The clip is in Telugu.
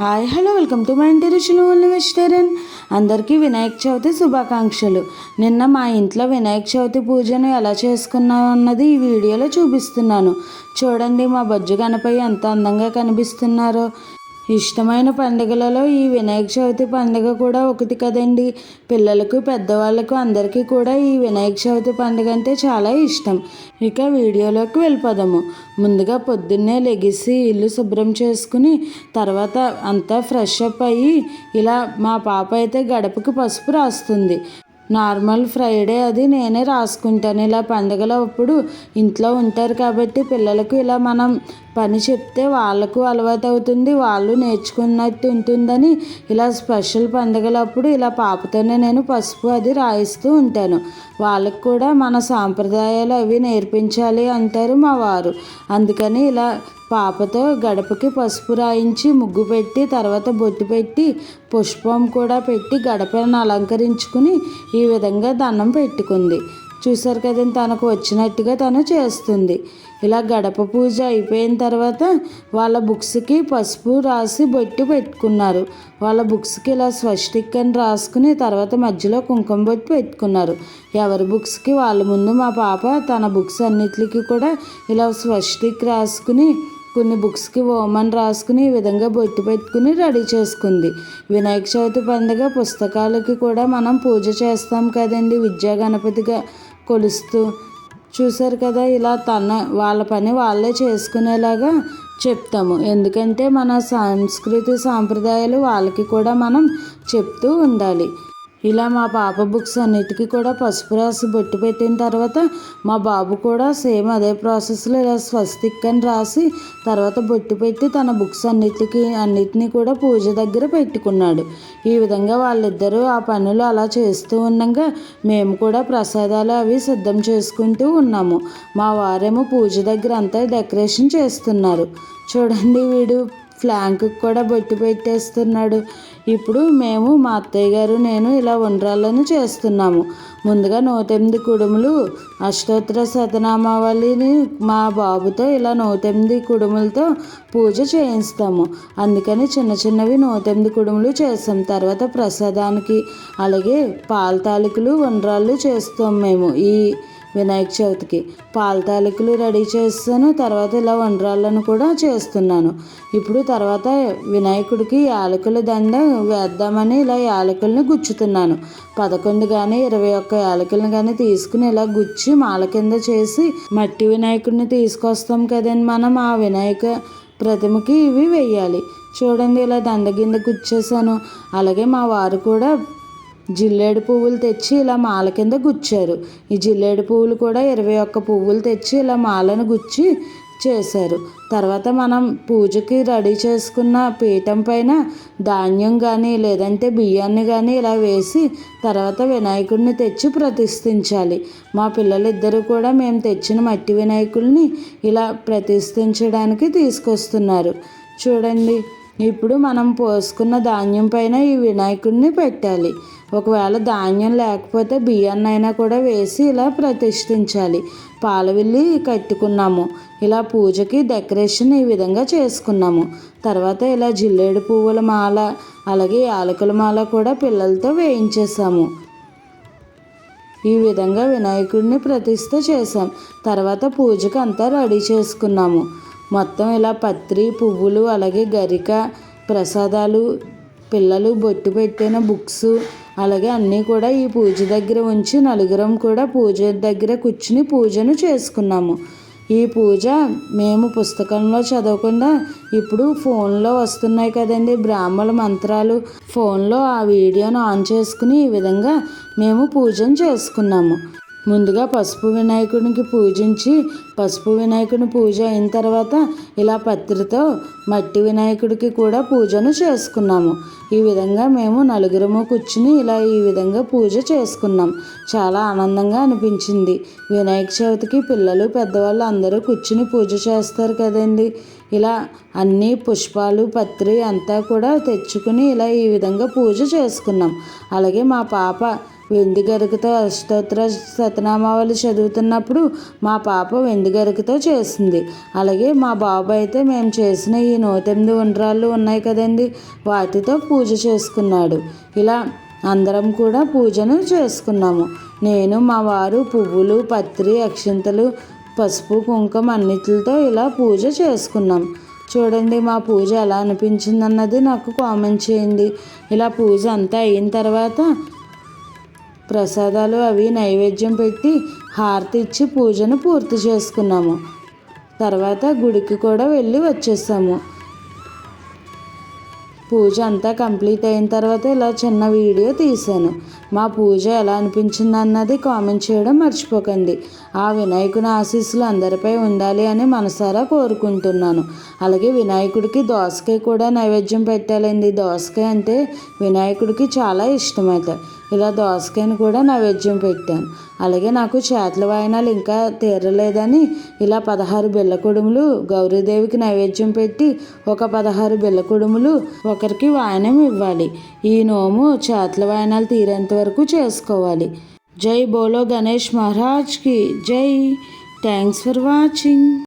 Hi hello welcome to my ఇంటి రుచులు ఓన్లీ వెజిటేరియన్. అందరికీ వినాయక చవితి శుభాకాంక్షలు. నిన్న మా ఇంట్లో వినాయక చవితి పూజను ఎలా చేసుకున్నాం అన్నది ఈ వీడియోలో చూపిస్తున్నాను. చూడండి మా బొజ్జు గణపై ఎంత అందంగా కనిపిస్తున్నారో. ఇష్టమైన పండుగలలో ఈ వినాయక చవితి పండుగ కూడా ఒకటి కదండి. పిల్లలకు పెద్దవాళ్ళకు అందరికీ కూడా ఈ వినాయక చవితి పండుగ అంటే చాలా ఇష్టం. ఇక వీడియోలోకి వెళ్ళిపోదాము. ముందుగా పొద్దున్నే లెగిసి ఇల్లు శుభ్రం చేసుకుని తర్వాత అంతా ఫ్రెష్ అప్ అయ్యి ఇలా మా పాప అయితే గడపకి పసుపు రాస్తుంది. నార్మల్ ఫ్రైడే అది నేనే రాసుకుంటాను. ఇలా పండుగల అప్పుడు ఇంట్లో ఉంటారు కాబట్టి పిల్లలకు ఇలా మనం పని చెప్తే వాళ్ళకు అలవాటు అవుతుంది వాళ్ళు నేర్చుకున్నట్టు ఉంటుందని ఇలా స్పెషల్ పండుగలప్పుడు ఇలా పాపతోనే నేను పసుపు అది రాయిస్తూ ఉంటాను. వాళ్ళకు కూడా మన సాంప్రదాయాలు అవి నేర్పించాలి అంటారు మా వారు. అందుకని ఇలా పాపతో గడపకి పసుపు రాయించి ముగ్గు పెట్టి తర్వాత బొట్టు పెట్టి పుష్పం కూడా పెట్టి గడపను అలంకరించుకుని ఈ విధంగా దండం పెట్టుకుంది. చూసారు కదండి తనకు వచ్చినట్టుగా తను చేస్తుంది. ఇలా గడప పూజ అయిపోయిన తర్వాత వాళ్ళ బుక్స్కి పసుపు రాసి బొట్టు పెట్టుకున్నారు. వాళ్ళ బుక్స్కి ఇలా స్వస్టిక్ అని రాసుకుని తర్వాత మధ్యలో కుంకుమ బొట్టు పెట్టుకున్నారు. ఎవరి బుక్స్కి వాళ్ళ ముందు మా పాప తన బుక్స్ అన్నిటికీ కూడా ఇలా స్వస్టిక్ రాసుకుని కొన్ని బుక్స్కి ఓమన్ రాసుకుని ఈ విధంగా బొట్టు పెట్టుకుని రెడీ చేసుకుంది. వినాయక చవితి పండుగ పుస్తకాలకి కూడా మనం పూజ చేస్తాం కదండి విద్యా గణపతిగా కొలుస్తూ చూసారు కదా ఇలా తన వాళ్ళ పని వాళ్ళే చేసుకునేలాగా చెప్తాము. ఎందుకంటే మన సంస్కృతి సాంప్రదాయాలు వాళ్ళకి కూడా మనం చెప్తూ ఉండాలి. ఇలా మా పాప బుక్స్ అన్నిటికీ కూడా పసుపు రాసి బొట్టు పెట్టిన తర్వాత మా బాబు కూడా సేమ్ అదే ప్రాసెస్లో ఇలా స్వస్తిక్ అని రాసి తర్వాత బొట్టు పెట్టి తన బుక్స్ అన్నిటికీ అన్నిటినీ కూడా పూజ దగ్గర పెట్టుకున్నాడు. ఈ విధంగా వాళ్ళిద్దరూ ఆ పనులు అలా చేస్తూ ఉండగా మేము కూడా ప్రసాదాలు అవి సిద్ధం చేసుకుంటూ ఉన్నాము. మా వారేమో పూజ దగ్గర అంతా డెకరేషన్ చేస్తున్నారు. చూడండి వీడు ఫ్లాంక్కి కూడా బొట్టు పెట్టేస్తున్నాడు. ఇప్పుడు మేము మా అత్తయ్య గారు నేను ఇలా ఉండ్రాళ్ళను చేస్తున్నాము. ముందుగా నూతెనిమిది కుడుములు అష్టోత్తర శతనామావళిని మా బాబుతో ఇలా నూతెనిమిది కుడుములతో పూజ చేయిస్తాము. అందుకని చిన్న చిన్నవి నూతెనిమిది కుడుములు చేస్తాం. తర్వాత ప్రసాదానికి అలాగే పాల తాలికలు ఉండ్రాళ్ళు చేస్తాం మేము. ఈ వినాయక చవితికి. పాల తాలికలు రెడీ చేస్తాను. తర్వాత ఇలా వండరాళ్ళను కూడా చేస్తున్నాను. ఇప్పుడు తర్వాత వినాయకుడికి యాలకుల దండ వేద్దామని ఇలా యాలకులను గుచ్చుతున్నాను. పదకొండు కానీ ఇరవై ఒక్క యాలకులను కానీ తీసుకుని ఇలా గుచ్చి మాల కింద చేసి మట్టి వినాయకుడిని తీసుకొస్తాం కదండి మనం. ఆ వినాయక ప్రతిమకి ఇవి వెయ్యాలి చూడండి ఇలా దండ కింద గుచ్చేసాను అలాగే మా వారు కూడా జిల్లేడు పువ్వులు తెచ్చి ఇలా మాల కింద గుచ్చారు. ఈ జిల్లేడు పువ్వులు కూడా ఇరవై ఒక్క పువ్వులు తెచ్చి ఇలా మాలను గుచ్చి చేశారు. తర్వాత మనం పూజకి రెడీ చేసుకున్న పీఠం పైన ధాన్యం కానీ లేదంటే బియ్యాన్ని కానీ ఇలా వేసి తర్వాత వినాయకుడిని తెచ్చి ప్రతిష్ఠించాలి. మా పిల్లలిద్దరూ కూడా మేము తెచ్చిన మట్టి వినాయకుడిని ఇలా ప్రతిష్ఠించడానికి తీసుకొస్తున్నారు. చూడండి. ఇప్పుడు మనం పోసుకున్న ధాన్యం పైన ఈ వినాయకుడిని పెట్టాలి. ఒకవేళ ధాన్యం లేకపోతే బియ్యాన్ని అయినా కూడా వేసి ఇలా ప్రతిష్ఠించాలి. పాలవిల్లి కట్టుకున్నాము. ఇలా పూజకి డెకరేషన్ ఈ విధంగా చేసుకున్నాము. తర్వాత ఇలా జిల్లేడు పువ్వుల మాల అలాగే యాలకుల మాల కూడా పిల్లలతో వేయించేసాము ఈ విధంగా వినాయకుడిని ప్రతిష్ఠ చేసాం తర్వాత పూజకి అంతా రెడీ చేసుకున్నాము. మొత్తం ఇలా పత్రి పువ్వులు అలాగే గరిక ప్రసాదాలు పిల్లలు బొట్టు పెట్టిన బుక్స్ అలాగే అన్నీ కూడా ఈ పూజ దగ్గర ఉంచి నలుగురం కూడా పూజ దగ్గర కూర్చుని పూజను చేసుకున్నాము. ఈ పూజ మేము పుస్తకంలో చదవకుండా ఇప్పుడు ఫోన్లో వస్తున్నాయి కదండి. బ్రాహ్మణ మంత్రాలు ఫోన్లో ఆ వీడియోను ఆన్ చేసుకుని ఈ విధంగా మేము పూజను చేసుకున్నాము. ముందుగా పసుపు వినాయకుడికి పూజించి పసుపు వినాయకుని పూజ అయిన తర్వాత ఇలా పత్రితో మట్టి వినాయకుడికి కూడా పూజను చేసుకున్నాము. ఈ విధంగా మేము నలుగురము కూర్చుని ఇలా ఈ విధంగా పూజ చేసుకున్నాం. చాలా ఆనందంగా అనిపించింది. వినాయక చవితికి పిల్లలు పెద్దవాళ్ళు అందరూ కూర్చుని పూజ చేస్తారు కదండి. ఇలా అన్ని పుష్పాలు పత్రి అంతా కూడా తెచ్చుకుని ఇలా ఈ విధంగా పూజ చేసుకున్నాం. అలాగే మా పాప వెందిగరికతో అష్టోత్తర సతనామావళి చదువుతున్నప్పుడు మా పాప వెండి గరికతో చేసింది అలాగే మా బాబు అయితే మేము చేసిన ఈ నూతెనిమిది ఉండ్రాళ్ళు ఉన్నాయి కదండి వాటితో పూజ చేసుకున్నాడు. ఇలా అందరం కూడా పూజను చేసుకున్నాము. నేను మా వారు పువ్వులు పత్రి అక్షింతలు పసుపు కుంకుమ అన్నిటితో ఇలా పూజ చేసుకున్నాం. చూడండి మా పూజ ఎలా అనిపించింది అన్నది నాకు కామెంట్ చేయండి. ఇలా పూజ అంతా అయిన తర్వాత ప్రసాదాలు అవి నైవేద్యం పెట్టి హారతి ఇచ్చి పూజను పూర్తి చేసుకున్నాము. తర్వాత గుడికి కూడా వెళ్ళి వచ్చేసాము. పూజ అంతా కంప్లీట్ అయిన తర్వాత ఇలా చిన్న వీడియో తీశాను. మా పూజ ఎలా అనిపించింది అన్నది కామెంట్ చేయడం మర్చిపోకండి. ఆ వినాయకుని ఆశీస్సులు అందరిపై ఉండాలి అని మనసారా కోరుకుంటున్నాను. అలాగే వినాయకుడికి దోసకాయ కూడా నైవేద్యం పెట్టాలండి. దోసకాయ అంటే వినాయకుడికి చాలా ఇష్టమైతే ఇలా దోసకాయని కూడా నైవేద్యం పెట్టాను. అలాగే నాకు చేతల వాయనాలు ఇంకా తీరలేదని ఇలా పదహారు బిళ్ళ కుడుములు గౌరీదేవికి నైవేద్యం పెట్టి ఒక పదహారు బిళ్ళ కుడుములు ఒకరికి వాయనం ఇవ్వాలి. ఈ నోము చేతల వాయనాలు తీరేంత వరకు చేసుకోవాలి. జై బోలో గణేష్ మహారాజ్కి జై. Thanks for watching.